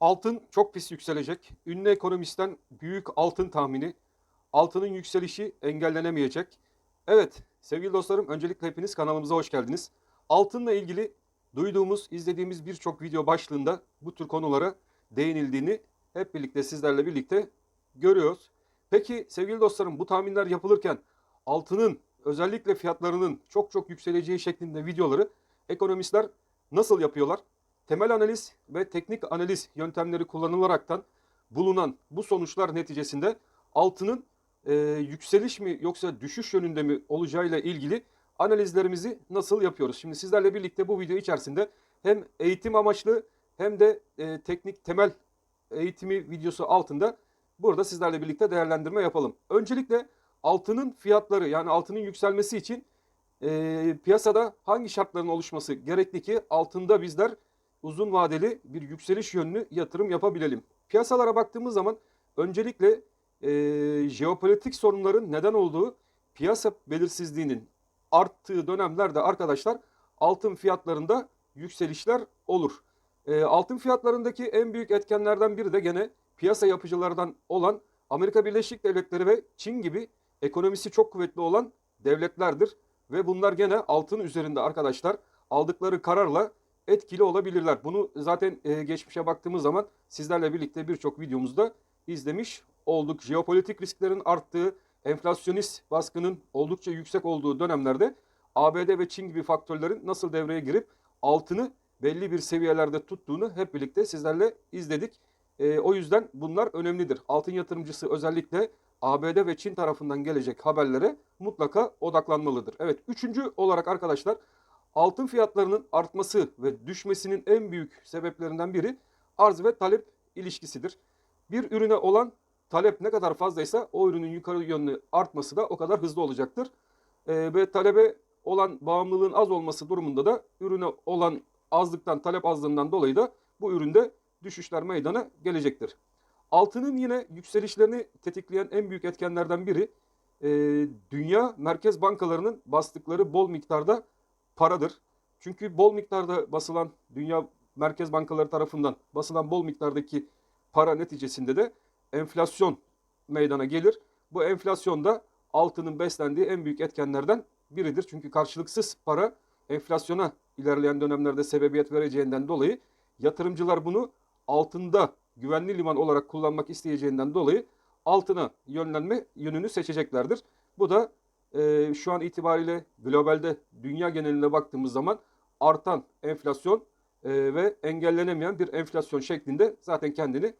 Altın çok pis yükselecek. Ünlü ekonomistten büyük altın tahmini. Altının yükselişi engellenemeyecek. Evet sevgili dostlarım öncelikle hepiniz kanalımıza hoş geldiniz. Altınla ilgili duyduğumuz, izlediğimiz birçok video başlığında bu tür konulara değinildiğini hep birlikte sizlerle birlikte görüyoruz. Peki sevgili dostlarım bu tahminler yapılırken altının özellikle fiyatlarının çok çok yükseleceği şeklinde videoları ekonomistler nasıl yapıyorlar? Temel analiz ve teknik analiz yöntemleri kullanılaraktan bulunan bu sonuçlar neticesinde altının e, yükseliş mi yoksa düşüş yönünde mi olacağıyla ilgili analizlerimizi nasıl yapıyoruz? Şimdi sizlerle birlikte bu video içerisinde hem eğitim amaçlı hem de e, teknik temel eğitimi videosu altında burada sizlerle birlikte değerlendirme yapalım. Öncelikle altının fiyatları yani altının yükselmesi için e, piyasada hangi şartların oluşması gerekli ki altında bizler uzun vadeli bir yükseliş yönlü yatırım yapabilelim. Piyasalara baktığımız zaman öncelikle e, jeopolitik sorunların neden olduğu piyasa belirsizliğinin arttığı dönemlerde arkadaşlar altın fiyatlarında yükselişler olur. E, altın fiyatlarındaki en büyük etkenlerden biri de gene piyasa yapıcılardan olan Amerika Birleşik Devletleri ve Çin gibi ekonomisi çok kuvvetli olan devletlerdir. Ve bunlar gene altın üzerinde arkadaşlar aldıkları kararla etkili olabilirler. Bunu zaten e, geçmişe baktığımız zaman sizlerle birlikte birçok videomuzda izlemiş olduk. Jeopolitik risklerin arttığı, enflasyonist baskının oldukça yüksek olduğu dönemlerde ABD ve Çin gibi faktörlerin nasıl devreye girip altını belli bir seviyelerde tuttuğunu hep birlikte sizlerle izledik. E, o yüzden bunlar önemlidir. Altın yatırımcısı özellikle ABD ve Çin tarafından gelecek haberlere mutlaka odaklanmalıdır. Evet üçüncü olarak arkadaşlar altın fiyatlarının artması ve düşmesinin en büyük sebeplerinden biri arz ve talep ilişkisidir. Bir ürüne olan talep ne kadar fazlaysa o ürünün yukarı yönlü artması da o kadar hızlı olacaktır. Ee, ve talebe olan bağımlılığın az olması durumunda da ürüne olan azlıktan, talep azlığından dolayı da bu üründe düşüşler meydana gelecektir. Altının yine yükselişlerini tetikleyen en büyük etkenlerden biri e, dünya merkez bankalarının bastıkları bol miktarda paradır. Çünkü bol miktarda basılan dünya merkez bankaları tarafından basılan bol miktardaki para neticesinde de enflasyon meydana gelir. Bu enflasyon da altının beslendiği en büyük etkenlerden biridir. Çünkü karşılıksız para enflasyona ilerleyen dönemlerde sebebiyet vereceğinden dolayı yatırımcılar bunu altında güvenli liman olarak kullanmak isteyeceğinden dolayı altına yönlenme yönünü seçeceklerdir. Bu da e, şu an itibariyle globalde dünya geneline baktığımız zaman artan enflasyon e, ve engellenemeyen bir enflasyon şeklinde zaten kendini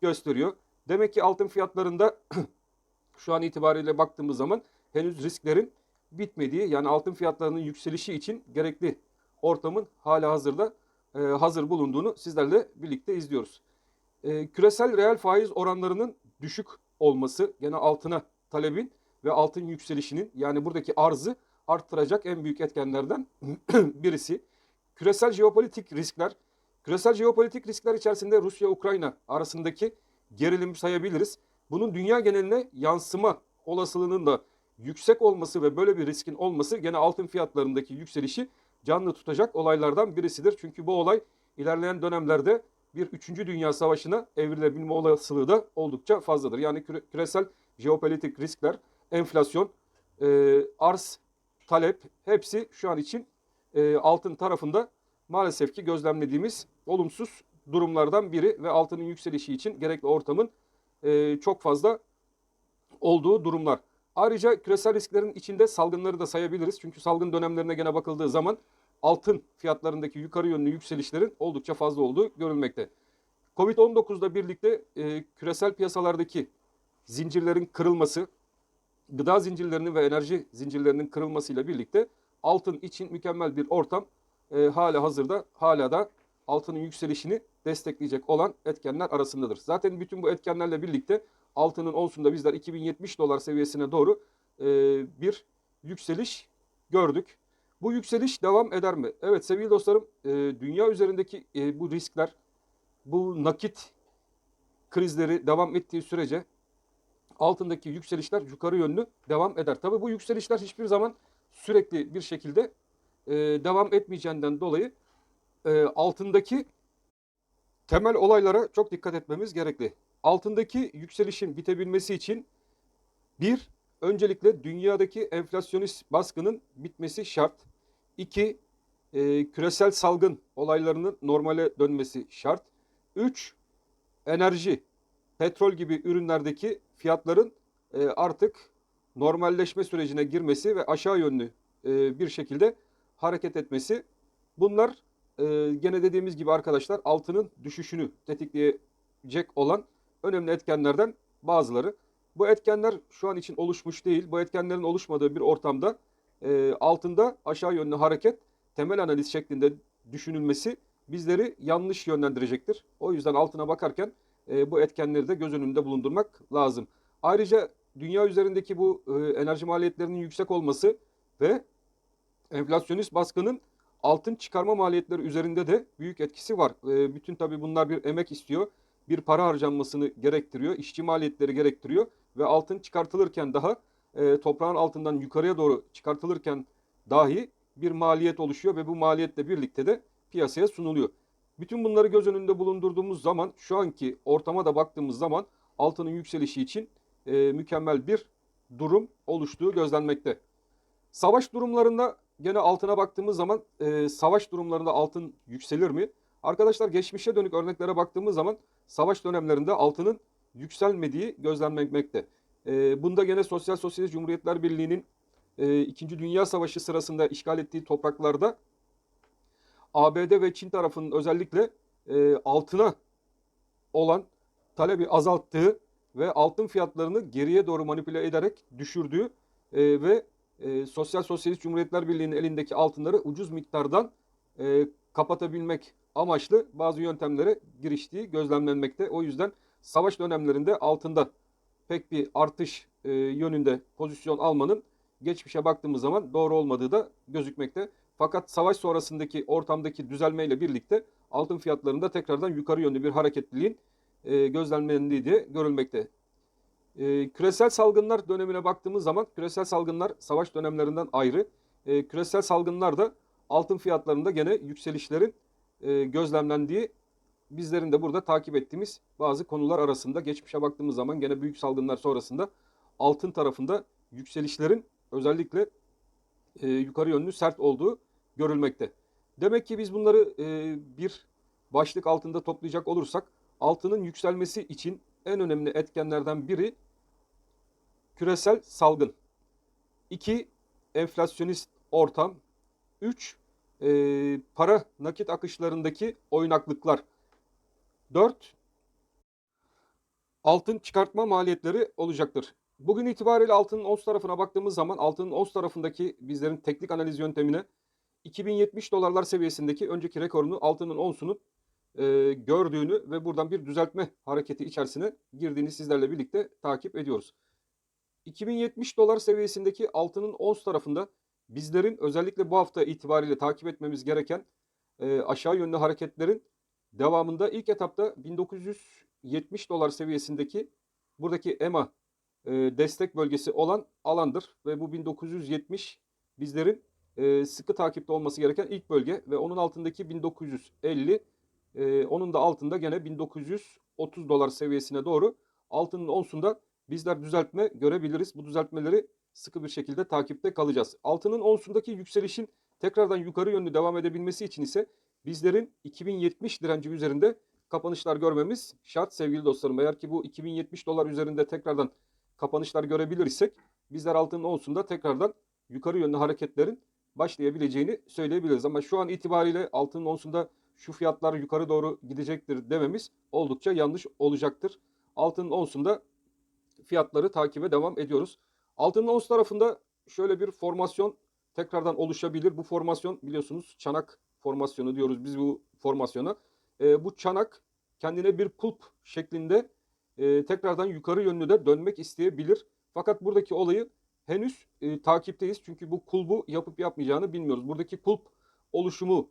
gösteriyor. Demek ki altın fiyatlarında şu an itibariyle baktığımız zaman henüz risklerin bitmediği yani altın fiyatlarının yükselişi için gerekli ortamın hala hazırda e, hazır bulunduğunu sizlerle birlikte izliyoruz. E, küresel reel faiz oranlarının düşük olması gene altına talebin ve altın yükselişinin yani buradaki arzı arttıracak en büyük etkenlerden birisi. Küresel jeopolitik riskler. Küresel jeopolitik riskler içerisinde Rusya-Ukrayna arasındaki gerilim sayabiliriz. Bunun dünya geneline yansıma olasılığının da yüksek olması ve böyle bir riskin olması gene altın fiyatlarındaki yükselişi canlı tutacak olaylardan birisidir. Çünkü bu olay ilerleyen dönemlerde bir 3. Dünya Savaşı'na evrilebilme olasılığı da oldukça fazladır. Yani küre, küresel jeopolitik riskler, enflasyon, e, arz, talep hepsi şu an için e, altın tarafında maalesef ki gözlemlediğimiz olumsuz durumlardan biri ve altının yükselişi için gerekli ortamın e, çok fazla olduğu durumlar. Ayrıca küresel risklerin içinde salgınları da sayabiliriz. Çünkü salgın dönemlerine gene bakıldığı zaman altın fiyatlarındaki yukarı yönlü yükselişlerin oldukça fazla olduğu görülmekte. Covid-19'da birlikte e, küresel piyasalardaki zincirlerin kırılması, gıda zincirlerinin ve enerji zincirlerinin kırılmasıyla birlikte altın için mükemmel bir ortam e, hala hazırda hala da altının yükselişini destekleyecek olan etkenler arasındadır. Zaten bütün bu etkenlerle birlikte altının onsunda bizler 2070 dolar seviyesine doğru e, bir yükseliş gördük. Bu yükseliş devam eder mi? Evet sevgili dostlarım e, dünya üzerindeki e, bu riskler, bu nakit krizleri devam ettiği sürece altındaki yükselişler yukarı yönlü devam eder. Tabi bu yükselişler hiçbir zaman sürekli bir şekilde e, devam etmeyeceğinden dolayı e, altındaki temel olaylara çok dikkat etmemiz gerekli. Altındaki yükselişin bitebilmesi için bir, öncelikle dünyadaki enflasyonist baskının bitmesi şart. İki, e, küresel salgın olaylarının normale dönmesi şart. Üç, enerji, petrol gibi ürünlerdeki fiyatların e, artık normalleşme sürecine girmesi ve aşağı yönlü e, bir şekilde hareket etmesi. Bunlar e, gene dediğimiz gibi arkadaşlar altının düşüşünü tetikleyecek olan önemli etkenlerden bazıları. Bu etkenler şu an için oluşmuş değil. Bu etkenlerin oluşmadığı bir ortamda e, altında aşağı yönlü hareket temel analiz şeklinde düşünülmesi bizleri yanlış yönlendirecektir. O yüzden altına bakarken e, bu etkenleri de göz önünde bulundurmak lazım. Ayrıca dünya üzerindeki bu e, enerji maliyetlerinin yüksek olması ve enflasyonist baskının altın çıkarma maliyetleri üzerinde de büyük etkisi var. E, bütün tabii bunlar bir emek istiyor. Bir para harcanmasını gerektiriyor. işçi maliyetleri gerektiriyor. Ve altın çıkartılırken daha toprağın altından yukarıya doğru çıkartılırken dahi bir maliyet oluşuyor ve bu maliyetle birlikte de piyasaya sunuluyor. Bütün bunları göz önünde bulundurduğumuz zaman şu anki ortama da baktığımız zaman altının yükselişi için e, mükemmel bir durum oluştuğu gözlenmekte. Savaş durumlarında gene altına baktığımız zaman e, savaş durumlarında altın yükselir mi? Arkadaşlar geçmişe dönük örneklere baktığımız zaman savaş dönemlerinde altının yükselmediği gözlenmekte. E, bunda gene Sosyal Sosyalist Cumhuriyetler Birliği'nin e, İkinci Dünya Savaşı sırasında işgal ettiği topraklarda ABD ve Çin tarafının özellikle e, altına olan talebi azalttığı ve altın fiyatlarını geriye doğru manipüle ederek düşürdüğü e, ve e, Sosyal Sosyalist Cumhuriyetler Birliği'nin elindeki altınları ucuz miktardan e, kapatabilmek amaçlı bazı yöntemlere giriştiği gözlemlenmekte. O yüzden savaş dönemlerinde altında pek bir artış e, yönünde pozisyon almanın geçmişe baktığımız zaman doğru olmadığı da gözükmekte. Fakat savaş sonrasındaki ortamdaki düzelmeyle birlikte altın fiyatlarında tekrardan yukarı yönlü bir hareketliliğin e, gözlemlendiği de görülmekte. E, küresel salgınlar dönemine baktığımız zaman küresel salgınlar savaş dönemlerinden ayrı. E, küresel salgınlar da altın fiyatlarında gene yükselişlerin e, gözlemlendiği bizlerin de burada takip ettiğimiz bazı konular arasında geçmişe baktığımız zaman gene büyük salgınlar sonrasında altın tarafında yükselişlerin özellikle e, yukarı yönlü sert olduğu görülmekte. Demek ki biz bunları e, bir başlık altında toplayacak olursak altının yükselmesi için en önemli etkenlerden biri küresel salgın. 2. Enflasyonist ortam. 3. E, para nakit akışlarındaki oynaklıklar. 4. Altın çıkartma maliyetleri olacaktır. Bugün itibariyle altının ons tarafına baktığımız zaman altının ons tarafındaki bizlerin teknik analiz yöntemine 2070 dolarlar seviyesindeki önceki rekorunu altının onsunun e, gördüğünü ve buradan bir düzeltme hareketi içerisine girdiğini sizlerle birlikte takip ediyoruz. 2070 dolar seviyesindeki altının ons tarafında bizlerin özellikle bu hafta itibariyle takip etmemiz gereken e, aşağı yönlü hareketlerin devamında ilk etapta 1970 dolar seviyesindeki buradaki EMA e, destek bölgesi olan alandır ve bu 1970 bizlerin e, sıkı takipte olması gereken ilk bölge ve onun altındaki 1950 e, onun da altında gene 1930 dolar seviyesine doğru altının onsunda bizler düzeltme görebiliriz. Bu düzeltmeleri sıkı bir şekilde takipte kalacağız. Altının onsundaki yükselişin tekrardan yukarı yönlü devam edebilmesi için ise bizlerin 2070 direnci üzerinde kapanışlar görmemiz şart sevgili dostlarım. Eğer ki bu 2070 dolar üzerinde tekrardan kapanışlar görebilir isek bizler altının onsunda tekrardan yukarı yönlü hareketlerin başlayabileceğini söyleyebiliriz. Ama şu an itibariyle altının onsunda şu fiyatlar yukarı doğru gidecektir dememiz oldukça yanlış olacaktır. Altının onsunda fiyatları takibe devam ediyoruz. Altının ons tarafında şöyle bir formasyon tekrardan oluşabilir. Bu formasyon biliyorsunuz çanak formasyonu diyoruz biz bu formasyona. E, bu çanak kendine bir kulp şeklinde e, tekrardan yukarı yönlü de dönmek isteyebilir. Fakat buradaki olayı henüz e, takipteyiz. Çünkü bu kulbu yapıp yapmayacağını bilmiyoruz. Buradaki kulp oluşumu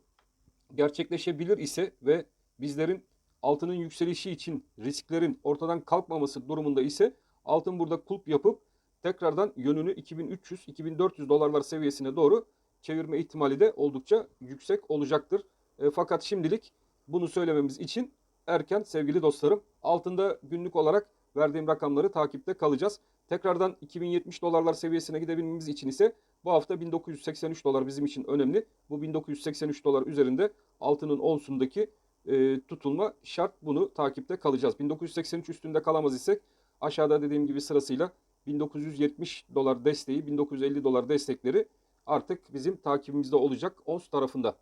gerçekleşebilir ise ve bizlerin altının yükselişi için risklerin ortadan kalkmaması durumunda ise altın burada kulp yapıp tekrardan yönünü 2300-2400 dolarlar seviyesine doğru çevirme ihtimali de oldukça yüksek olacaktır. E, fakat şimdilik bunu söylememiz için erken sevgili dostlarım. Altında günlük olarak verdiğim rakamları takipte kalacağız. Tekrardan 2070 dolarlar seviyesine gidebilmemiz için ise bu hafta 1983 dolar bizim için önemli. Bu 1983 dolar üzerinde altının onsundaki e, tutulma şart. Bunu takipte kalacağız. 1983 üstünde kalamaz isek aşağıda dediğim gibi sırasıyla 1970 dolar desteği, 1950 dolar destekleri artık bizim takibimizde olacak ons tarafında.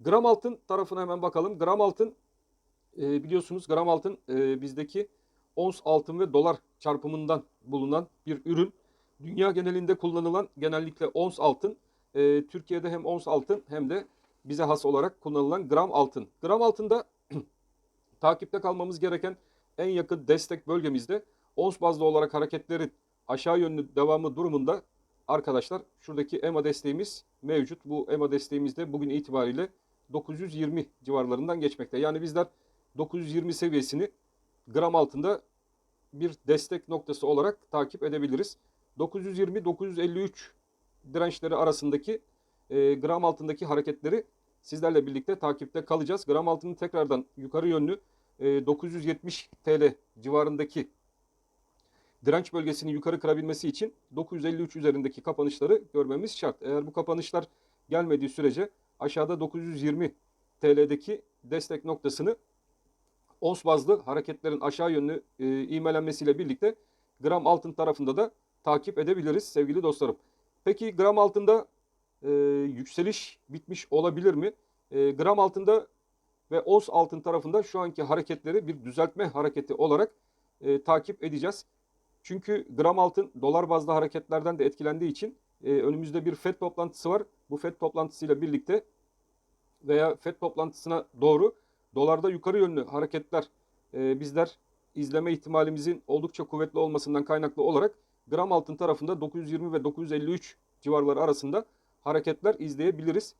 Gram altın tarafına hemen bakalım. Gram altın e, biliyorsunuz gram altın e, bizdeki ons altın ve dolar çarpımından bulunan bir ürün. Dünya genelinde kullanılan genellikle ons altın. E, Türkiye'de hem ons altın hem de bize has olarak kullanılan gram altın. Gram altında takipte kalmamız gereken en yakın destek bölgemizde ons bazlı olarak hareketlerin aşağı yönlü devamı durumunda arkadaşlar şuradaki EMA desteğimiz mevcut. Bu EMA desteğimiz de bugün itibariyle 920 civarlarından geçmekte. Yani bizler 920 seviyesini gram altında bir destek noktası olarak takip edebiliriz. 920-953 dirençleri arasındaki e, gram altındaki hareketleri sizlerle birlikte takipte kalacağız. Gram altının tekrardan yukarı yönlü e, 970 TL civarındaki direnç bölgesini yukarı kırabilmesi için 953 üzerindeki kapanışları görmemiz şart. Eğer bu kapanışlar gelmediği sürece aşağıda 920 TL'deki destek noktasını ons bazlı hareketlerin aşağı yönlü e, ivmelenmesiyle birlikte gram altın tarafında da takip edebiliriz sevgili dostlarım. Peki gram altında e, yükseliş bitmiş olabilir mi? E, gram altında ve ons altın tarafında şu anki hareketleri bir düzeltme hareketi olarak e, takip edeceğiz. Çünkü gram altın dolar bazlı hareketlerden de etkilendiği için e, önümüzde bir FED toplantısı var. Bu FED toplantısıyla birlikte veya FED toplantısına doğru dolarda yukarı yönlü hareketler e, bizler izleme ihtimalimizin oldukça kuvvetli olmasından kaynaklı olarak gram altın tarafında 920 ve 953 civarları arasında hareketler izleyebiliriz.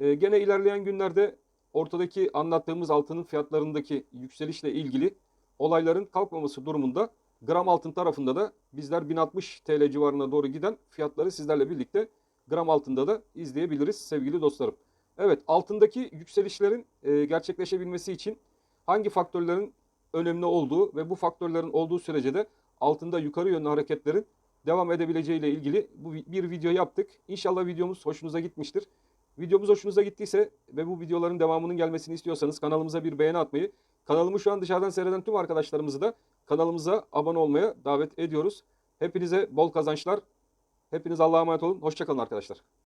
E, gene ilerleyen günlerde ortadaki anlattığımız altının fiyatlarındaki yükselişle ilgili olayların kalkmaması durumunda gram altın tarafında da bizler 1060 TL civarına doğru giden fiyatları sizlerle birlikte gram altında da izleyebiliriz sevgili dostlarım. Evet altındaki yükselişlerin e, gerçekleşebilmesi için hangi faktörlerin önemli olduğu ve bu faktörlerin olduğu sürece de altında yukarı yönlü hareketlerin devam edebileceği ile ilgili bu bir video yaptık. İnşallah videomuz hoşunuza gitmiştir. Videomuz hoşunuza gittiyse ve bu videoların devamının gelmesini istiyorsanız kanalımıza bir beğeni atmayı, kanalımı şu an dışarıdan seyreden tüm arkadaşlarımızı da kanalımıza abone olmaya davet ediyoruz. Hepinize bol kazançlar. Hepiniz Allah'a emanet olun. Hoşçakalın arkadaşlar.